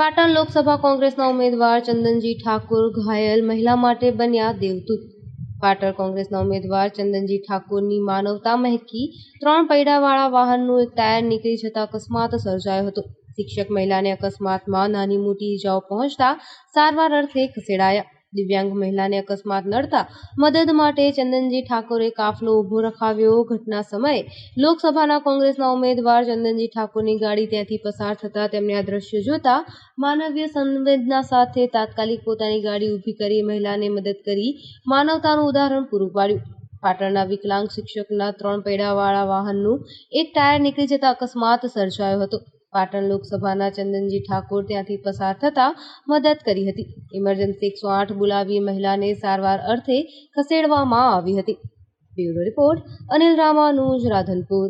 પાટણ લોકસભા કોંગ્રેસના ઉમેદવાર ચંદનજી ઠાકુર ઘાયલ મહિલા માટે બન્યા દેવદૂત. પાટણ કોંગ્રેસના ઉમેદવાર ચંદનજી ઠાકુરની માનવતા મહેકી ત્રણ પૈડાવાળા વાહનનું એક ટાયર નીકળી જતા અકસ્માત સર્જાયો હતો. શિક્ષક મહિલાને અકસ્માતમાં નાની મોટી ઈજાઓ પહોંચતા સારવાર અર્થે ખસેડાયા. દિવ્યાંગ મહિલાને અકસ્માત નડતા મદદ માટે ચંદનજી ઠાકોરે કાફલો ઊભો રખાવ્યો. ઘટના સમયે લોકસભાના કોંગ્રેસના ઉમેદવાર ચંદનજી ઠાકોરની ગાડી ત્યાંથી પસાર થતા તેમને આ દ્રશ્ય જોતા માનવીય સંવેદના સાથે તાત્કાલિક પોતાની ગાડી ઊભી કરી મહિલાને મદદ કરી માનવતાનું ઉદાહરણ પૂરું પાડ્યું. પાટણના વિકલાંગ શિક્ષકના ત્રણ પૈડાવાળા વાહનનું એક ટાયર નીકળી જતા અકસ્માત સર્જાયો હતો. પાટણ લોકસભાના ચંદનજી ઠાકોર ત્યાંથી પસાર થતા મદદ કરી હતી. ઇમરજન્સી એકસો આઠ બોલાવી મહિલાને સારવાર અર્થે ખસેડવામાં આવી હતી. Bureau report Anil Ramanuj, Radhanpur.